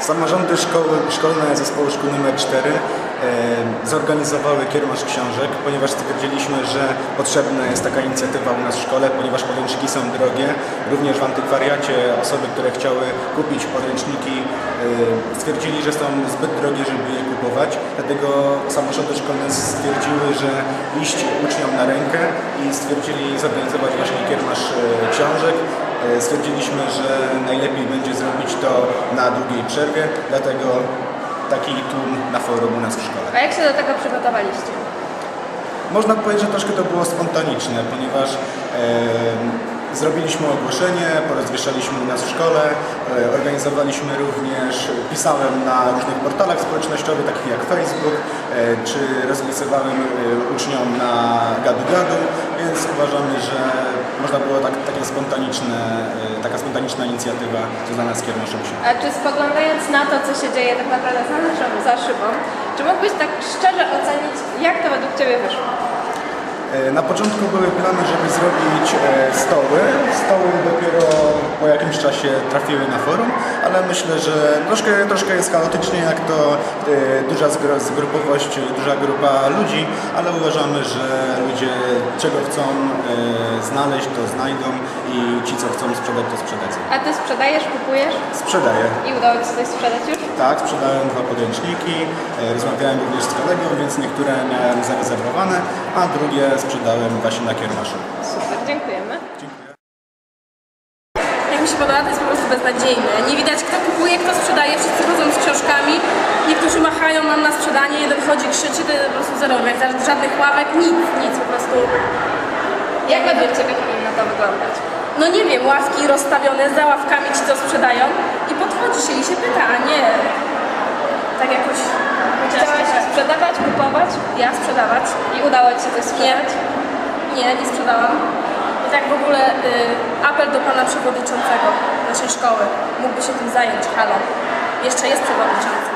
Samorządy szkoły, szkolne zespoły szkół nr 4 zorganizowały kiermasz książek, ponieważ stwierdziliśmy, że potrzebna jest taka inicjatywa u nas w szkole, ponieważ podręczniki są drogie. Również w antykwariacie osoby, które chciały kupić podręczniki stwierdzili, że są zbyt drogie, żeby je kupować. Dlatego samorządy szkolne stwierdziły, że iść uczniom na rękę i stwierdzili zorganizować właśnie kiermasz e, książek. E, Stwierdziliśmy, że najlepiej będzie zrobić to na długiej przerwie, dlatego taki tłum na forum u nas w szkole. A jak się do tego przygotowaliście? Można powiedzieć, że troszkę to było spontaniczne, ponieważ e, zrobiliśmy ogłoszenie, porozwieszaliśmy u nas w szkole, e, organizowaliśmy również, pisałem na różnych portalach społecznościowych, takich jak Facebook, e, czy rozpisywałem e, uczniom na gadu-gadu, więc uważamy, że można było tak, takie spontaniczne, e, taka spontaniczna inicjatywa związana z kiermaszem się. A czy spoglądając na to, co się dzieje tak naprawdę za naszą za szybą, czy mógłbyś tak szczerze ocenić, jak to według Ciebie wyszło? E, Na początku były plany, żeby zrobić e, stoły. Czasie trafiły na forum, ale myślę, że troszkę, troszkę jest chaotycznie, jak to e, duża zgrupowość, duża grupa ludzi, ale uważamy, że ludzie czego chcą e, znaleźć, to znajdą i ci, co chcą sprzedać, to sprzedadzą. A Ty sprzedajesz, kupujesz Sprzedaję. i udało Ci się coś sprzedać już? Tak, sprzedałem dwa podręczniki, e, rozmawiałem również z kolegą, więc niektóre miałem zarezerwowane, a drugie sprzedałem właśnie na kiermaszu. Super, dziękujemy. Dziękuję. Mi się podoba, to jest po prostu beznadziejne. Nie widać kto kupuje, kto sprzedaje, wszyscy chodzą z książkami. Niektórzy machają nam na sprzedanie, jeden chodzi, krzyczy, to po prostu zero. Jak ża- żadnych ławek, nic, nic po prostu. Jak według Ciebie powinno to wyglądać? No nie wiem, ławki rozstawione za ławkami ci co sprzedają i podchodzi się i się pyta, a nie tak jakoś... Chciałaś sprzedawać, kupować Ja sprzedawać? i udało Ci się coś Nie, sprzedać? nie, nie sprzedałam. Tak w ogóle y, apel do pana przewodniczącego naszej szkoły. Mógłby się tym zająć, halo. Jeszcze jest przewodniczący.